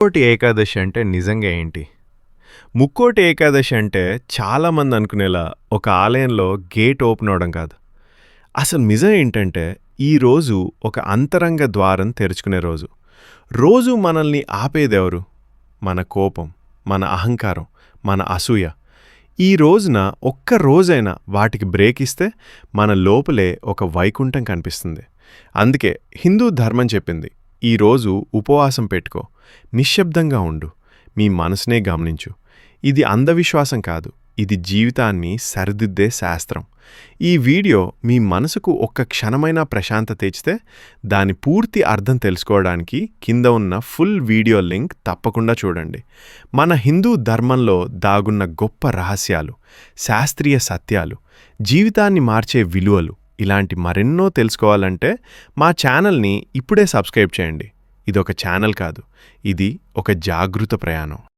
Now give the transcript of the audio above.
ముక్కోటి ఏకాదశి అంటే నిజంగా ఏంటి? ముక్కోటి ఏకాదశి అంటే చాలామంది అనుకునేలా ఒక ఆలయంలో గేట్ ఓపెన్ అవడం కాదు. అసలు నిజం ఏంటంటే ఈ రోజు ఒక అంతరంగ ద్వారం తెరుచుకునే రోజు. రోజు మనల్ని ఆపేదెవరు మన కోపం మన అహంకారం మన అసూయ. ఈ రోజున ఒక్క రోజైనా వాటికి బ్రేక్ ఇస్తే మన లోపలే ఒక వైకుంఠం కనిపిస్తుంది. అందుకే హిందూ ధర్మం చెప్పింది ఈరోజు ఉపవాసం పెట్టుకో. నిశ్శబ్దంగా ఉండు. మీ మనసునే గమనించు. ఇది అంధవిశ్వాసం కాదు. ఇది జీవితాన్ని సరిదిద్దే శాస్త్రం. ఈ వీడియో మీ మనసుకు ఒక్క క్షణమైనా ప్రశాంత తెచ్చితే దాని పూర్తి అర్థం తెలుసుకోవడానికి కింద ఉన్న ఫుల్ వీడియో లింక్ తప్పకుండా చూడండి. మన హిందూ ధర్మంలో దాగున్న గొప్ప రహస్యాలు శాస్త్రీయ సత్యాలు జీవితాన్ని మార్చే విలువలు ఇలాంటి మరెన్నో తెలుసుకోవాలంటే మా ఛానల్ని ఇప్పుడే సబ్స్క్రైబ్ చేయండి. ఇదొక ఛానల్ కాదు. ఇది ఒక జాగృత ప్రయాణం.